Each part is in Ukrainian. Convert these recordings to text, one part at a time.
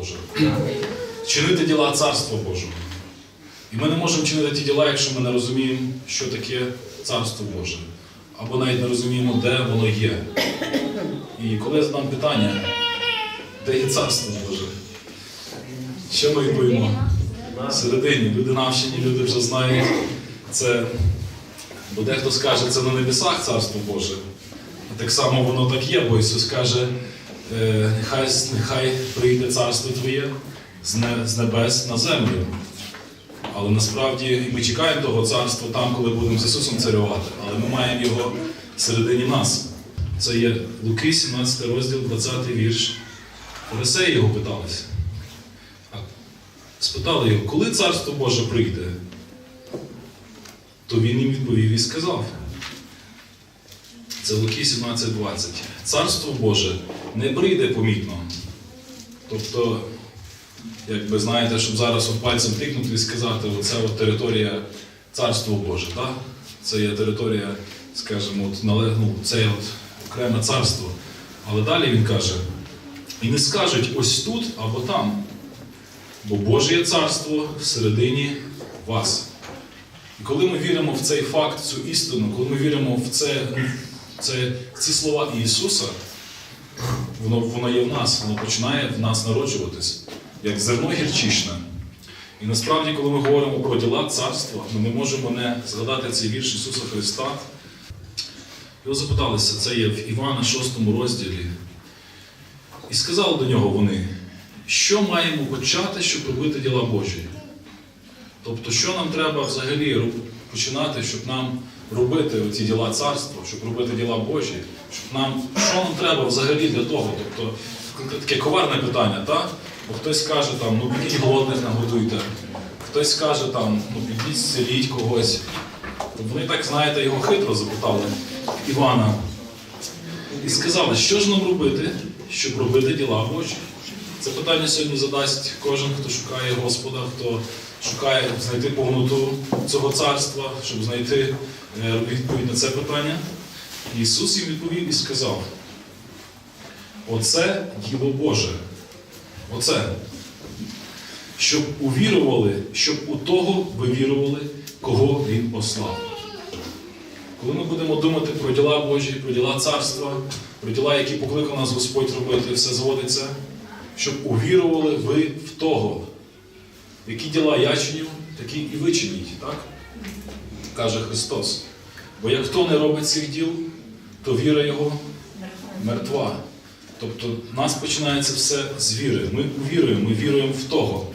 Боже. Чинити діла Царства Божого. І ми не можемо чинити ті діла, якщо ми не розуміємо, що таке Царство Боже. Або навіть не розуміємо, де воно є. І коли я задам питання, де є Царство Боже? Що ми відповімо? Всередині люди навчені, люди вже знають це. Бо дехто скаже, це на небесах Царство Боже. І так само воно так є, бо Ісус каже, нехай, нехай прийде царство Твоє з, небес на землю. Але насправді ми чекаємо того царства там, коли будемо з Ісусом царювати, але ми маємо його всередині нас. Це є Луки, 17 розділ, 20 вірш. Фарисеї його питалися. Спитали його, коли царство Боже прийде? То він їм відповів і сказав. Це Луки 17.20. Царство Боже не прийде помітно. Тобто, як ви знаєте, щоб зараз пальцем тикнути і сказати, оце от територія Царства Боже, так? Це є територія, скажімо, от, ну, це є от окреме царство. Але далі він каже: і не скажуть ось тут або там, бо Боже царство всередині вас. І коли ми віримо в цей факт, цю істину, коли ми віримо в це, це, ці слова Ісуса, воно, воно є в нас, воно починає в нас народжуватись, як зерно гірчичне. І насправді, коли ми говоримо про діла царства, ми не можемо не згадати цей вірш Ісуса Христа. Його запиталися, це є в Івана 6 розділі. І сказали до нього вони, що маємо почати, щоб робити діла Божі? Тобто, що нам треба взагалі починати, щоб нам робити ці діла царства, щоб робити діла Божі, щоб нам, що нам треба взагалі для того? Тобто, таке коварне питання, так? Бо хтось каже, там, ну підіть голодних нагодуйте, хтось каже, там, ну підіть зціліть когось. Вони так, знаєте, його хитро запитали Івана. І сказали, що ж нам робити, щоб робити діла Божі? Це питання сьогодні задасть кожен, хто шукає Господа, хто шукає знайти повноту цього царства, щоб знайти е, відповідь на це питання. Ісус їм відповів і сказав: Оце діло Боже. Оце. Щоб увірували, щоб у того ви вірували, кого Він послав. Коли ми будемо думати про діла Божі, про діла царства, про діла, які покликав нас Господь робити, все зводиться, щоб увірували ви в того. Які діла я чиню, такі і ви чиніть, так? каже Христос. Бо як хто не робить цих діл, то віра Його мертва. Тобто в нас починається все з віри. Ми увіруємо, ми віруємо в того.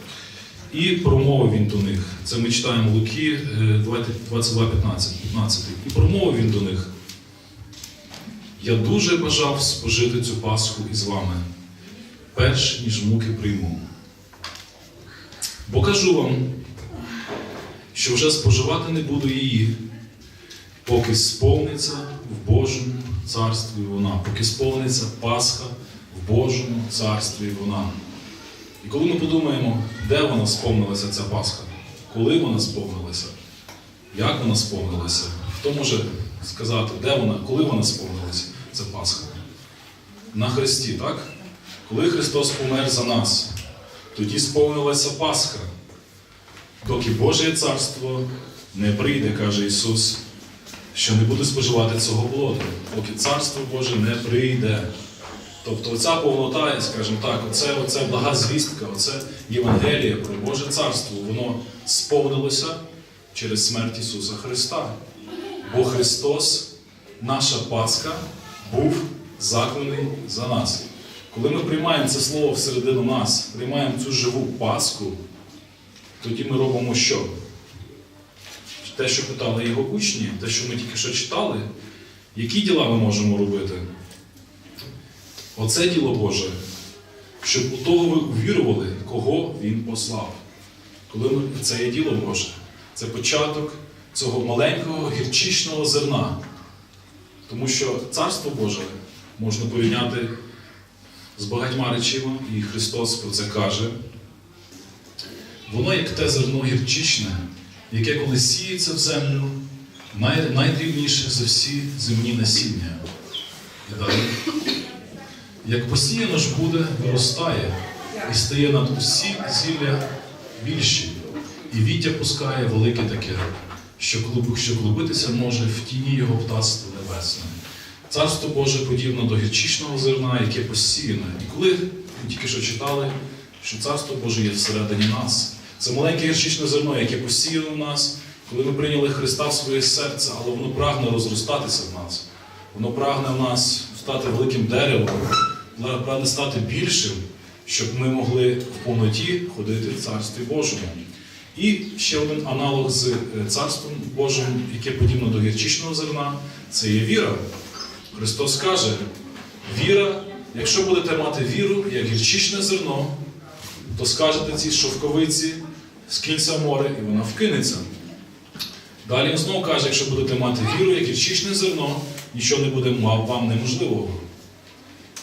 І промовив він до них. Це ми читаємо Луки е, 22, 15, 15. І промовив він до них. Я дуже бажав спожити цю Пасху із вами, перш ніж муки прийму. Бо кажу вам, що вже споживати не буду її, поки сповниться в Божому царстві вона, поки сповниться Пасха в Божому царстві вона. І коли ми подумаємо, де вона сповнилася ця Пасха, коли вона сповнилася, як вона сповнилася, хто може сказати, де вона, коли вона сповнилася, ця Пасха? На Христі, так? Коли Христос помер за нас, тоді сповнилася Пасха. Доки Боже Царство не прийде, каже Ісус, що не буде споживати цього плоду, поки Царство Боже не прийде. Тобто оця повнота, скажімо так, оце, оце блага звістка, оце Євангеліє про Боже Царство, воно сповнилося через смерть Ісуса Христа. Бо Христос, наша Пасха, був закланий за нас. Коли ми приймаємо це слово всередину нас, приймаємо цю живу Пасху, тоді ми робимо що? Те, що питали його учні, те, що ми тільки що читали, які діла ми можемо робити? Оце діло Боже, щоб у того ви увірували, кого Він послав. Коли ми, це є діло Боже, це початок цього маленького гірчичного зерна. Тому що Царство Боже можна порівняти з багатьма речима, і Христос про це каже. Воно як те зерно гірчичне, яке коли сіється в землю, най, найдрібніше за всі земні насіння. І далі. Як посіяно ж буде, виростає і стає над усі зілля більші, і віття пускає велике таке, що, клубитися може в тіні його птацтва небесне. Царство Боже подібно до гірчичного зерна, яке посіяне. І коли ми тільки що читали, що Царство Боже є всередині нас. Це маленьке гірчичне зерно, яке посіяно в нас, коли ми прийняли Христа в своє серце, але воно прагне розростатися в нас. Воно прагне в нас стати великим деревом, прагне стати більшим, щоб ми могли в повноті ходити в Царстві Божому. І ще один аналог з е, Царством Божим, яке подібно до гірчичного зерна, це є віра. Христос каже, віра, якщо будете мати віру, як гірчичне зерно, то скажете цій шовковиці, скинься в море, і вона вкинеться. Далі він знову каже, якщо будете мати віру, як гірчичне зерно, нічого не буде вам неможливого.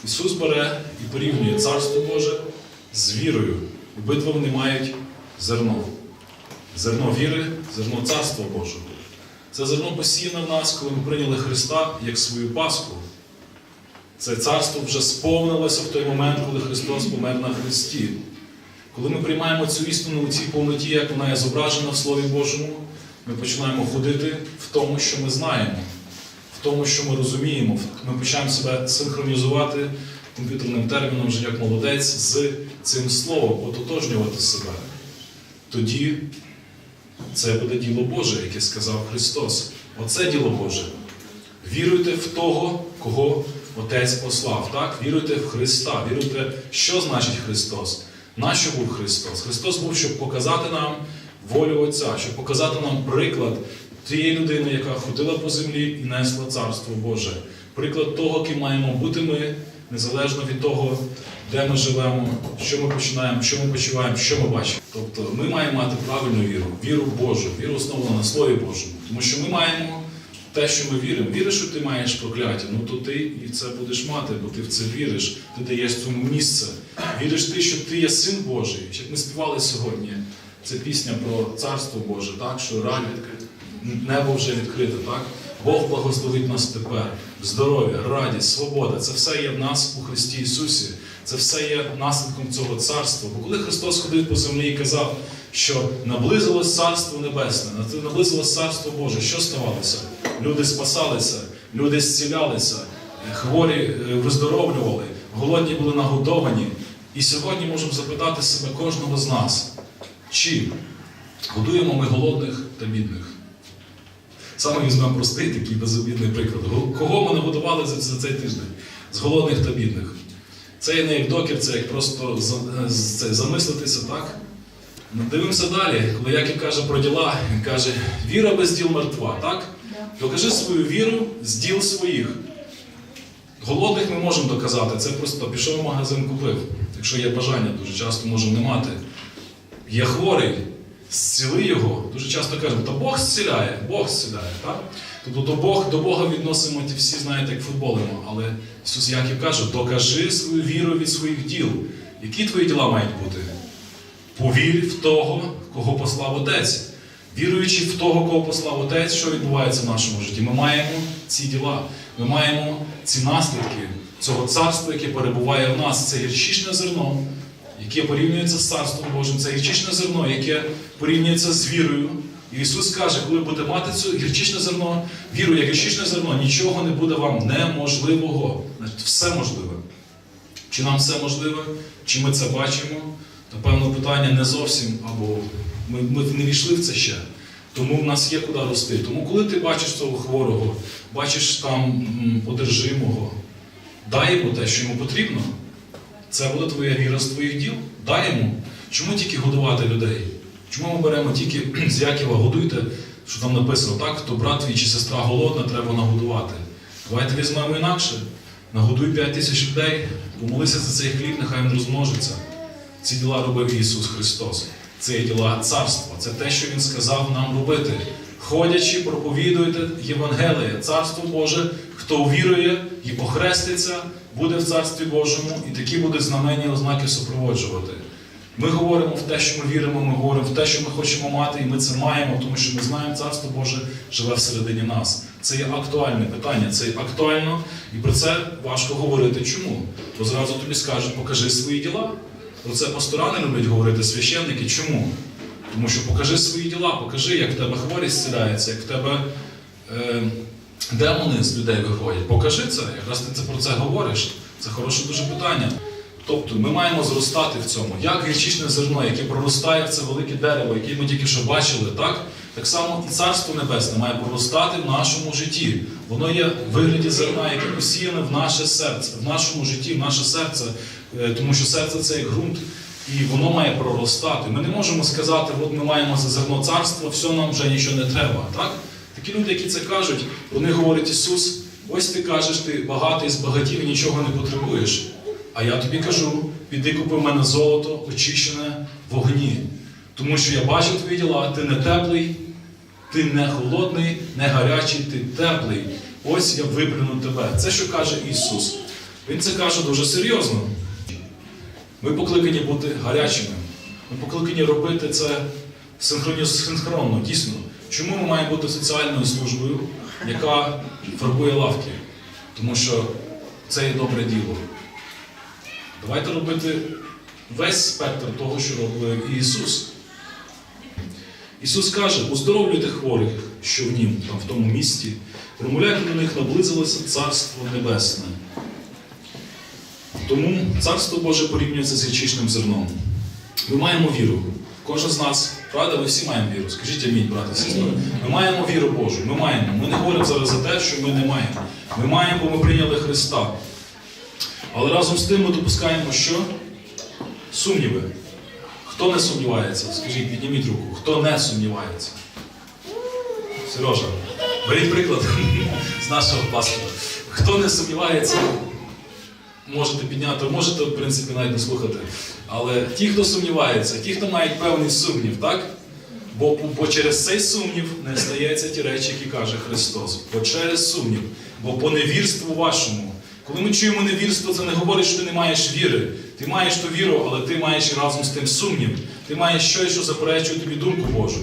Ісус бере і порівнює Царство Боже з вірою. Обидва вони мають зерно. Зерно віри, зерно Царства Божого. Це зерно посіяне в нас, коли ми прийняли Христа як свою Пасху. Це царство вже сповнилося в той момент, коли Христос помер на Христі. Коли ми приймаємо цю істину у цій повноті, як вона є зображена в Слові Божому, ми починаємо ходити в тому, що ми знаємо, в тому, що ми розуміємо. Ми починаємо себе синхронізувати комп'ютерним терміном, вже як молодець, з цим словом, ототожнювати себе. Тоді це буде діло Боже, яке сказав Христос. Оце діло Боже. Віруйте в того, кого Отець послав. Так? Віруйте в Христа. Віруйте, що значить Христос. Нащо був Христос? Христос був, щоб показати нам волю Отця, щоб показати нам приклад тієї людини, яка ходила по землі і несла Царство Боже. Приклад того, ким маємо бути ми, незалежно від того, де ми живемо, що ми починаємо, що ми почуваємо, що ми бачимо. Тобто ми маємо мати правильну віру, віру в Божу, віру основану на Слові Божому. Тому що ми маємо те, що ми віримо. Віриш, що ти маєш прокляття, ну то ти і це будеш мати, бо ти в це віриш, ти даєш цьому місце. Віриш ти, що ти є син Божий. Як ми співали сьогодні, це пісня про Царство Боже, так, що рай відкрите, небо вже відкрите, так? Бог благословить нас тепер. Здоров'я, радість, свобода це все є в нас у Христі Ісусі. Це все є наслідком цього царства. Бо коли Христос ходив по землі і казав, що наблизилось Царство Небесне, наблизилось Царство Боже, що ставалося? Люди спасалися, люди зцілялися, хворі е, виздоровлювали, голодні були нагодовані. І сьогодні можемо запитати себе кожного з нас, чи годуємо ми голодних та бідних? Саме візьмемо простий такий безобідний приклад. Кого ми нагодували за цей тиждень? З голодних та бідних. Це не як докір, це як просто це, замислитися, так? Ну, Дивимося далі, коли Яків каже про діла, він каже, віра без діл мертва, так? Докажи свою віру з діл своїх. Голодних ми можемо доказати, це просто пішов в магазин, купив. Якщо є бажання, дуже часто можемо не мати. Є хворий, зціли його. Дуже часто кажемо, та Бог зціляє, Бог зціляє. Так? Тобто до, Бог, до Бога відносимо ті всі, знаєте, як футболимо. Але Ісус Яків каже, докажи свою віру від своїх діл. Які твої діла мають бути? Повір в того, кого послав Отець. Віруючи в того, кого послав Отець, що відбувається в нашому житті? Ми маємо ці діла, ми маємо ці наслідки цього царства, яке перебуває в нас. Це гірчичне зерно, яке порівнюється з Царством Божим, це гірчичне зерно, яке порівнюється з вірою. І Ісус каже, коли будете мати це гірчичне зерно, віру як гірчичне зерно, нічого не буде вам неможливого. Все можливе. Чи нам все можливе, чи ми це бачимо? То певно питання не зовсім, або ми, ми не війшли в це ще. Тому в нас є куди рости. Тому коли ти бачиш цього хворого, бачиш там одержимого, дай йому те, що йому потрібно. Це буде твоя віра з твоїх діл. Дай йому. Чому тільки годувати людей? Чому ми беремо тільки з Яківа годуйте, що там написано, так, хто брат твій чи сестра голодна, треба нагодувати. Давайте візьмемо інакше. Нагодуй 5 тисяч людей, помолися за цей хліб, нехай він розмножиться. Ці діла робив Ісус Христос. Це є діла царства. Це те, що Він сказав нам робити. Ходячи, проповідуйте Євангеліє, Царство Боже, хто увірує і похреститься, буде в Царстві Божому, і такі будуть знаменні ознаки супроводжувати. Ми говоримо в те, що ми віримо, ми говоримо в те, що ми хочемо мати, і ми це маємо, тому що ми знаємо, Царство Боже живе всередині нас. Це є актуальне питання, це є актуально, і про це важко говорити. Чому? Бо зразу тобі скажуть, покажи свої діла. Про це пастора не люблять говорити священники. Чому? Тому що покажи свої діла, покажи, як в тебе хворі зціляються, як в тебе е, демони з людей виходять. Покажи це, якраз ти це про це говориш. Це хороше дуже питання. Тобто ми маємо зростати в цьому. Як гірчичне зерно, яке проростає в це велике дерево, яке ми тільки що бачили, так? Так само і Царство Небесне має проростати в нашому житті. Воно є в вигляді зерна, яке посіяне в наше серце, в нашому житті, в наше серце, Е, тому що серце це як ґрунт, і воно має проростати. Ми не можемо сказати, от ми маємо за зерно царства, все нам вже нічого не треба. Так? Такі люди, які це кажуть, вони говорять Ісус, ось ти кажеш, ти багатий з багатів і нічого не потребуєш. А я тобі кажу, піди купи в мене золото, очищене вогні. Тому що я бачу твої діла, ти не теплий, ти не холодний, не гарячий, ти теплий. Ось я виплюну тебе. Це що каже Ісус. Він це каже дуже серйозно. Ми покликані бути гарячими. Ми покликані робити це синхронно, дійсно. Чому ми маємо бути соціальною службою, яка фарбує лавки? Тому що це є добре діло. Давайте робити весь спектр того, що робив Ісус. Ісус каже, оздоровлюйте хворих, що в нім, там, в тому місті, промовляйте до них, наблизилося Царство Небесне. Тому Царство Боже порівнюється з гірчичним зерном. Ми маємо віру. Кожен з нас, правда, ми всі маємо віру. Скажіть амінь, брати і сестри. Ми маємо віру Божу. Ми маємо. Ми не говоримо зараз за те, що ми не маємо. Ми маємо, бо ми прийняли Христа. Але разом з тим ми допускаємо, що? Сумніви. Хто не сумнівається? Скажіть, підніміть руку. Хто не сумнівається? Сережа, беріть приклад з нашого пастора. Хто не сумнівається, можете підняти, можете, в принципі, навіть не слухати. Але ті, хто сумнівається, ті, хто мають певний сумнів, так? Бо, бо через цей сумнів не стається ті речі, які каже Христос. Бо через сумнів, бо по невірству вашому. Коли ми чуємо невірство, це не говорить, що ти не маєш віри. Ти маєш ту віру, але ти маєш разом з тим сумнів. Ти маєш щось, що заперечує тобі думку Божу.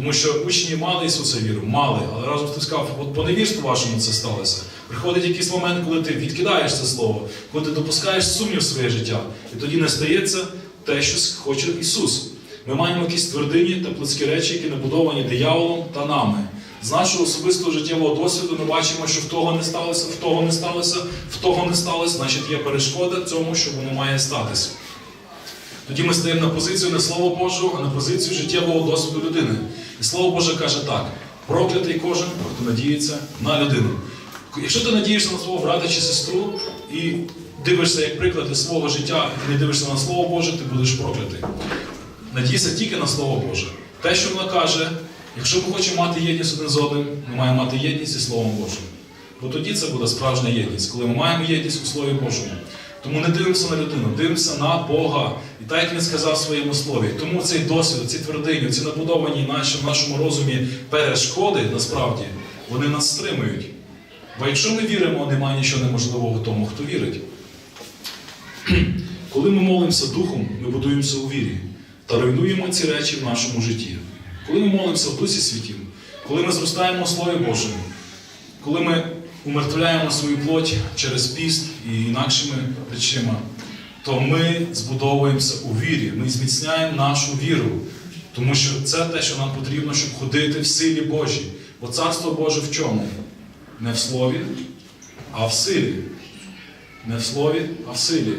Тому що учні мали Ісуса віру, мали, але разом з сказав, от по невірству вашому це сталося. Приходить якийсь момент, коли ти відкидаєш це слово, коли ти допускаєш сумнів в своє життя, і тоді не стається те, що хоче Ісус. Ми маємо якісь твердині та плотські речі, які набудовані дияволом та нами. З нашого особистого життєвого досвіду ми бачимо, що в того не сталося, в того не сталося, в того не сталося, значить є перешкода цьому, що воно має статися. Тоді ми стаємо на позицію не Слова Божого, а на позицію життєвого досвіду людини. І Слово Боже каже так: проклятий кожен, хто надіється на людину. Якщо ти надієшся на свого брата чи сестру і дивишся як приклад для свого життя, і не дивишся на Слово Боже, ти будеш проклятий. Надійся тільки на Слово Боже. Те, що воно каже, якщо ми хочемо мати єдність один з одним, ми маємо мати єдність зі Словом Божим. Бо тоді це буде справжня єдність, коли ми маємо єдність у Слові Божому. Тому не дивимося на людину, дивимося на Бога. І так як він сказав в своєму слові. Тому цей досвід, ці твердині, ці набудовані наші, в нашому розумі перешкоди, насправді, вони нас стримують. Бо якщо ми віримо, немає нічого неможливого тому, хто вірить. Коли ми молимося Духом, ми будуємося у вірі та руйнуємо ці речі в нашому житті. Коли ми молимося в Дусі Святім, коли ми зростаємо у Слові Божому, коли ми умертвляємо свою плоть через піст і інакшими речима, то ми збудовуємося у вірі, ми зміцняємо нашу віру. Тому що це те, що нам потрібно, щоб ходити в силі Божій. Бо Царство Боже в чому? Не в слові, а в силі. Не в слові, а в силі.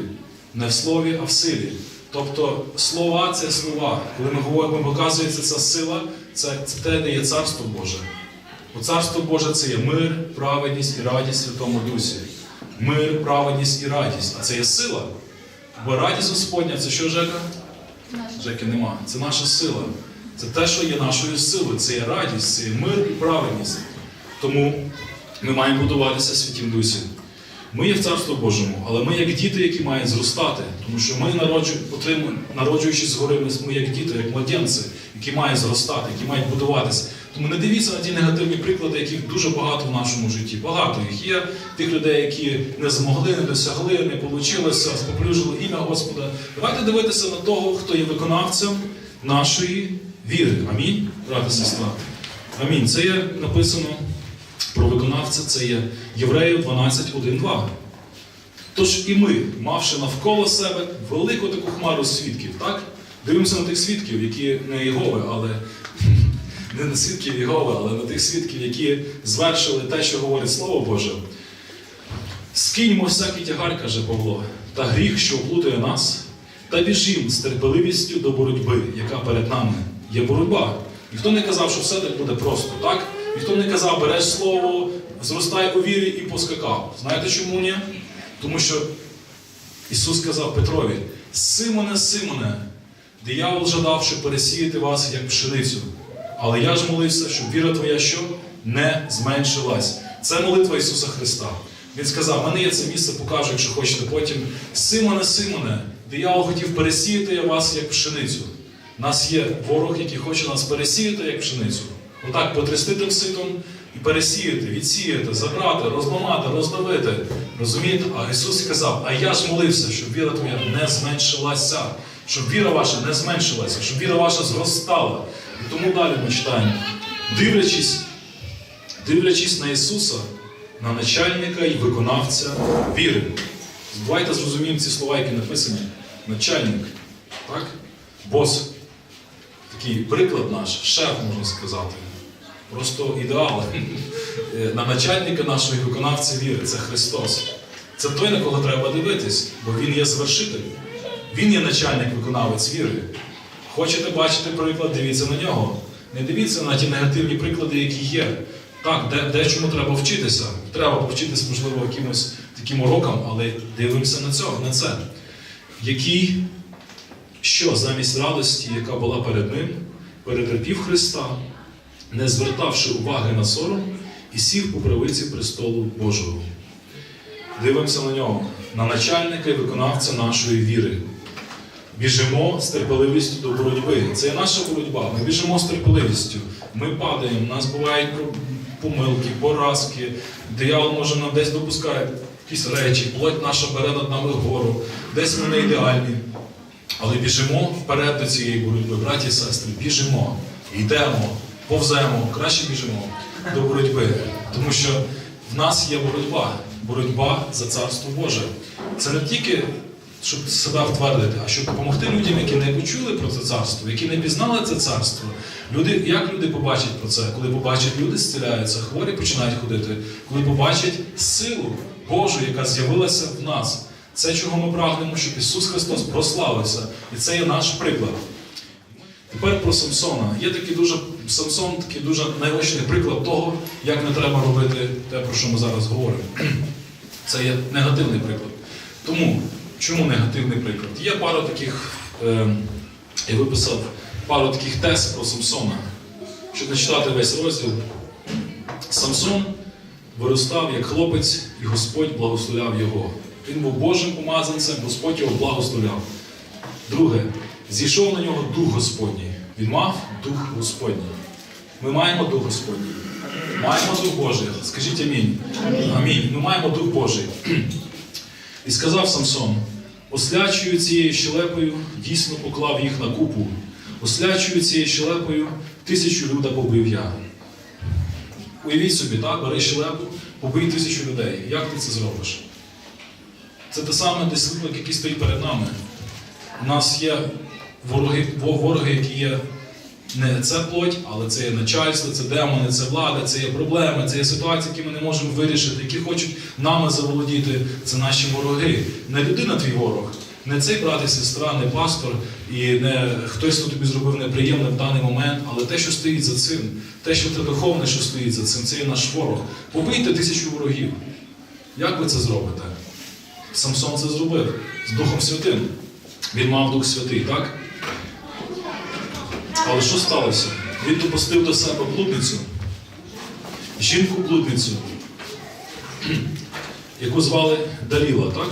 Не в слові, а в силі. Тобто слова це слова. Коли ми говоримо, показується ця сила, це, це те, де є Царство Боже. Бо Царство Боже це є мир, праведність і радість Святому Дусі. Мир, праведність і радість. А це є сила. Бо радість Господня це що, Жека? Жеки нема. Це наша сила. Це те, що є нашою силою. Це є радість, це є мир і праведність. Тому ми маємо будуватися в Святім Дусі. Ми є в Царстві Божому, але ми як діти, які мають зростати, тому що ми народжуючись згори, ми, ми як діти, як младенці, які мають зростати, які мають будуватися. Тому не дивіться на ті негативні приклади, яких дуже багато в нашому житті. Багато їх є. Тих людей, які не змогли, не досягли, не вийшло, споплюжили ім'я Господа. Давайте дивитися на того, хто є виконавцем нашої віри. Амінь, брат і сестра. Амінь. Це є написано про виконавця, це є Євреїв 12.1.2. Тож і ми, мавши навколо себе велику таку хмару свідків, так? Дивимося на тих свідків, які не Єгови, але не на свідків Єгови, але на тих свідків, які звершили те, що говорить Слово Боже. Скиньмо всякий тягар, каже Павло, та гріх, що оплутує нас, та біжім з терпеливістю до боротьби, яка перед нами є боротьба. Ніхто не казав, що все так буде просто, так? Ніхто не казав, береш слово, зростай у вірі і поскакав. Знаєте чому ні? Тому що Ісус сказав Петрові: Симоне, Симоне, диявол жадав, щоб пересіяти вас як пшеницю. Але я ж молився, щоб віра твоя що не зменшилась. Це молитва Ісуса Христа. Він сказав: мене є це місце, покажу, якщо хочете потім. Симоне, Симоне, диявол хотів пересіяти вас як пшеницю. Нас є ворог, який хоче нас пересіяти як пшеницю. Отак потрясти тим ситом і пересіяти, відсіяти, забрати, розламати, роздавити. Розумієте? А Ісус сказав: А я ж молився, щоб віра твоя не зменшилася, щоб віра ваша не зменшилася, щоб віра ваша зростала. І тому далі ми читаємо, дивлячись, дивлячись на Ісуса, на начальника і виконавця віри. Давайте зрозуміємо ці слова, які написані. Начальник, так? Бос. Такий приклад наш, шеф, можна сказати. Просто ідеал. Е, На начальника нашого і виконавця віри це Христос. Це той, на кого треба дивитись, бо Він є звершитель. Він є начальник виконавець віри. Хочете бачити приклад, дивіться на нього. Не дивіться на ті негативні приклади, які є. Так, де, дечому треба вчитися. Треба повчитися, можливо, якимось таким урокам, але дивимося на цього, на це. Який, що замість радості, яка була перед ним, перетерпів Христа, не звертавши уваги на сором, і сів по правиці престолу Божого. Дивимося на нього, на начальника і виконавця нашої віри. Біжимо з терпеливістю до боротьби. Це є наша боротьба. Ми біжимо з терпеливістю. Ми падаємо, у нас бувають помилки, поразки, диявол може нам десь допускає якісь речі, плоть наша бере над нами вгору, десь ми не ідеальні. Але біжимо вперед до цієї боротьби, браті і сестри, біжимо, йдемо, повземо, краще біжимо до боротьби. Тому що в нас є боротьба, боротьба за царство Боже. Це не тільки щоб себе втвердити, а щоб допомогти людям, які не почули про це царство, які не пізнали це царство. Люди, як люди побачать про це? Коли побачать, люди зціляються, хворі починають ходити, коли побачать силу Божу, яка з'явилася в нас. Це, чого ми прагнемо, щоб Ісус Христос прославився. І це є наш приклад. Тепер про Самсона. Є такий дуже Самсон, такий дуже наочний приклад того, як не треба робити те, про що ми зараз говоримо. Це є негативний приклад. Тому, чому негативний приклад? Є пара таких, е, я виписав пару таких тез про Самсона. Щоб не читати весь розділ, Самсон виростав як хлопець, і Господь благословляв його. Він був Божим помазанцем, Господь його благословляв. Друге, зійшов на нього Дух Господній. Він мав Дух Господній. Ми маємо Дух Господній. Маємо Дух Божий. Скажіть амінь. Амінь. Ми маємо Дух Божий. І сказав Самсон: ослячую цією щелепою, дійсно поклав їх на купу. Ослячую цією щелепою, тисячу люда побив я. Уявіть собі, так, бери щелепу, побий тисячу людей. Як ти це зробиш? Це те саме десь який стоїть перед нами. У нас є вороги, вороги, які є не це плоть, але це є начальство, це демони, це влада, це є проблеми, це є ситуації, які ми не можемо вирішити, які хочуть нами заволодіти. Це наші вороги. Не людина твій ворог, не цей брат і сестра, не пастор, і не хтось, хто тобі зробив неприємне в даний момент, але те, що стоїть за цим, те, що те духовне, що стоїть за цим, це є наш ворог. Побийте тисячу ворогів. Як ви це зробите? Самсон це зробив з Духом Святим. Він мав Дух Святий, так? Але що сталося? Він допустив до себе блудницю, жінку-блудницю, яку звали Даліла, так?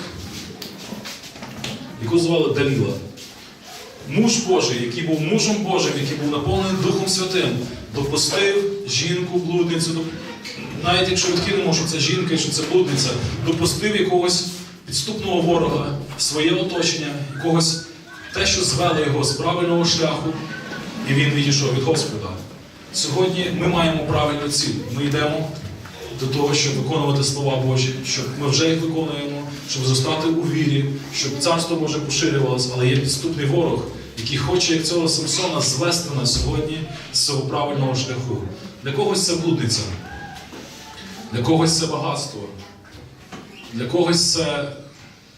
Яку звали Даліла. Муж Божий, який був мужем Божим, який був наповнений Духом Святим, допустив жінку-блудницю. Навіть якщо відкинемо, що це жінка і що це блудниця, допустив якогось підступного ворога своє оточення, якогось те, що звело його з правильного шляху, і він відійшов від Господа. Сьогодні ми маємо правильну ціль. Ми йдемо до того, щоб виконувати слова Божі, щоб ми вже їх виконуємо, щоб зростати у вірі, щоб царство Боже поширювалося, але є підступний ворог, який хоче, як цього Самсона, звести нас сьогодні з цього правильного шляху. Для когось це блудниця, для когось це багатство, для когось це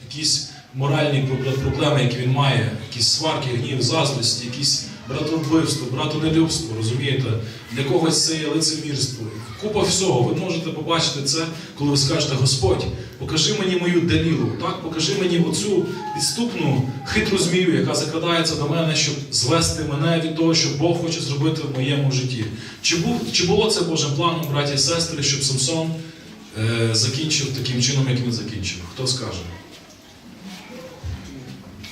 якісь моральні проблеми, які він має, якісь сварки, гнів, заздрості, якісь братовбивство, братонелюбство, розумієте? Для когось це є лицемірство. Купа всього. Ви можете побачити це, коли ви скажете, Господь, покажи мені мою делілу, так? покажи мені оцю підступну хитру змію, яка закрадається до мене, щоб звести мене від того, що Бог хоче зробити в моєму житті. Чи, був, чи було це Божим планом, браті і сестри, щоб Самсон е, закінчив таким чином, як він закінчив? Хто скаже?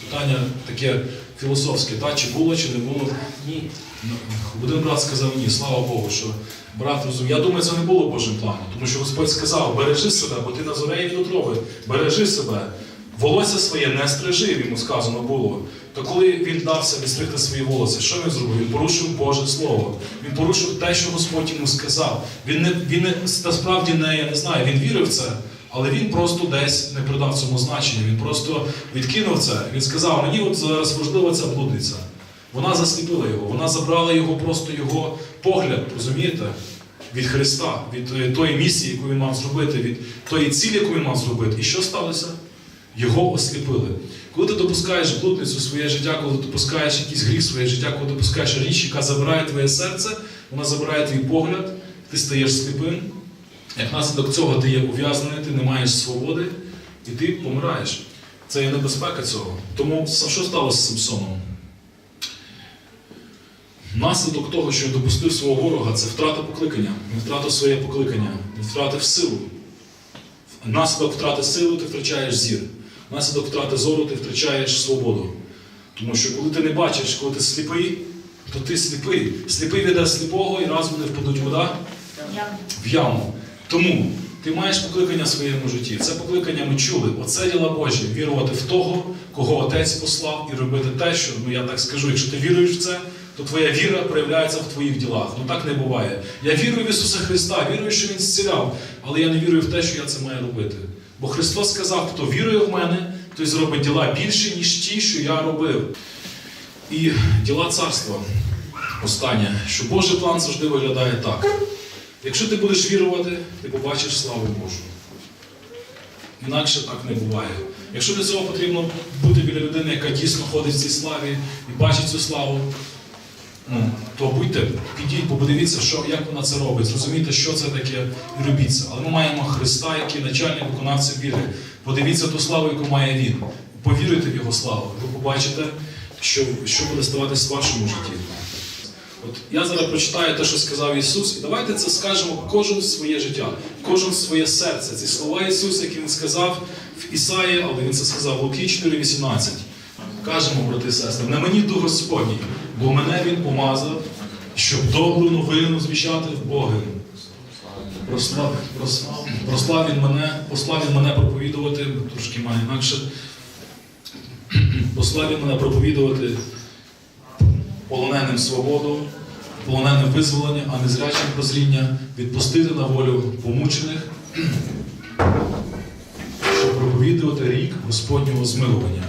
Питання таке філософське, та, чи було, чи не було. Ні. Ну, Один брат сказав ні, слава Богу, що брат розуміє. Я думаю, це не було Божим планом, тому що Господь сказав, бережи себе, бо ти на зореї від отрови, бережи себе. Волосся своє не стрижи, йому сказано було. То коли він дався відстригти свої волосся, що він зробив? Він порушив Боже Слово. Він порушив те, що Господь йому сказав. Він не він не насправді не я не знаю, він вірив в це, але він просто десь не придав цьому значення. Він просто відкинув це. Він сказав: мені от зараз важлива ця блудниця. Вона засліпила його, вона забрала його просто його погляд, розумієте? Від Христа, від е, тої місії, яку він мав зробити, від тої цілі, яку він мав зробити. І що сталося? Його осліпили. Коли ти допускаєш блудницю в своє життя, коли ти допускаєш якийсь гріх в своє життя, коли допускаєш річ, яка забирає твоє серце, вона забирає твій погляд, ти стаєш сліпим. Як наслідок цього ти є ув'язнений, ти не маєш свободи, і ти помираєш. Це є небезпека цього. Тому що сталося з Самсоном? Наслідок того, що він допустив свого ворога, це втрата покликання. Він втратив своє покликання, він втратив силу. Наслідок втрати сили ти втрачаєш зір. Наслідок втрати зору ти втрачаєш свободу. Тому що коли ти не бачиш, коли ти сліпий, то ти сліпий. Сліпий веде сліпого і раз вони впадуть вода Я. в яму. Тому ти маєш покликання в своєму житті. Це покликання ми чули. Оце діла Божі. Вірувати в того, кого Отець послав, і робити те, що ну я так скажу, якщо ти віруєш в це, то твоя віра проявляється в твоїх ділах. Ну так не буває. Я вірую в Ісуса Христа, вірую, що Він зціляв, але я не вірую в те, що я це маю робити. Бо Христос сказав, хто вірує в мене, той зробить діла більше, ніж ті, що я робив. І діла царства. Останнє, що Божий план завжди виглядає так. Якщо ти будеш вірувати, ти побачиш славу Божу. Інакше так не буває. Якщо для цього потрібно бути біля людини, яка дійсно ходить в цій славі і бачить цю славу, ну, то будьте, підіть, подивіться, що, як вона це робить, зрозумійте, що це таке, і робіть це. Але ми маємо Христа, який начальник виконавця віри. Подивіться ту славу, яку має Він. Повіруйте в Його славу. Ви побачите, що, що буде ставатись в вашому житті. Я зараз прочитаю те, що сказав Ісус, і давайте це скажемо кожен своє життя, кожен своє серце. Ці слова Ісуса, які Він сказав в Ісаї, але Він це сказав в Луки 4,18. Кажемо, брати і сестри, на мені дух Господній, бо мене Він помазав, щоб добру новину звіщати в Боги. Прослав, прослав, прослав він мене, послав він мене проповідувати, трошки має інакше. Послав він мене проповідувати полоненим свободу, полоненим визволення, а незрячим прозріння, відпустити на волю помучених, щоб проповідувати рік Господнього змилування.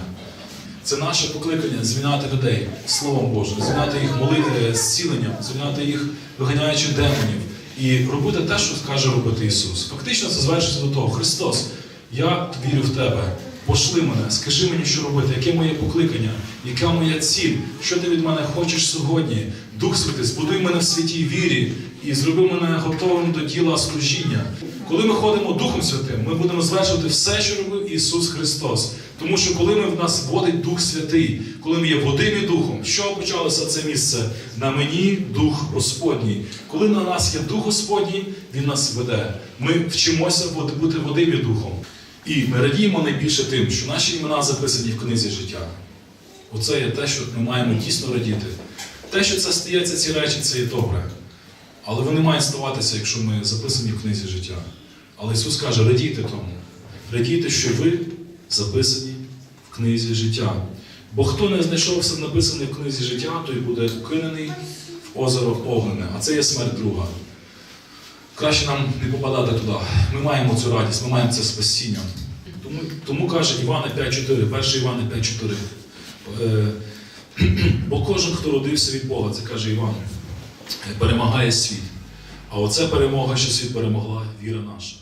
Це наше покликання звільняти людей Словом Божим, звільняти їх молитви, зціленням, звільняти їх, виганяючи демонів, і робити те, що каже робити Ісус. Фактично це звершується до того, Христос, я вірю в Тебе. Пошли мене, скажи мені, що робити, яке моє покликання, яка моя ціль, що ти від мене хочеш сьогодні. Дух Святий, збудуй мене в святій вірі і зроби мене готовим до діла служіння. Коли ми ходимо Духом Святим, ми будемо звершувати все, що робив Ісус Христос. Тому що коли ми в нас водить Дух Святий, коли ми є водимі Духом, що почалося це місце? На мені Дух Господній. Коли на нас є Дух Господній, Він нас веде. Ми вчимося бути водимі Духом. І ми радіємо найбільше тим, що наші імена записані в книзі життя. Оце є те, що ми маємо дійсно радіти. Те, що це стається, ці речі, це є добре. Але вони мають ставатися, якщо ми записані в книзі життя. Але Ісус каже, радійте тому. Радійте, що ви записані в книзі життя. Бо хто не знайшовся написаний в книзі життя, той буде кинений в озеро огнене. А це є смерть друга. Краще нам не попадати туди. Ми маємо цю радість, ми маємо це спасіння. Тому, тому каже Івана 5.4, 1 Івана 5.4. Бо кожен, хто родився від Бога, це каже Іван, перемагає світ. А оце перемога, що світ перемогла, віра наша.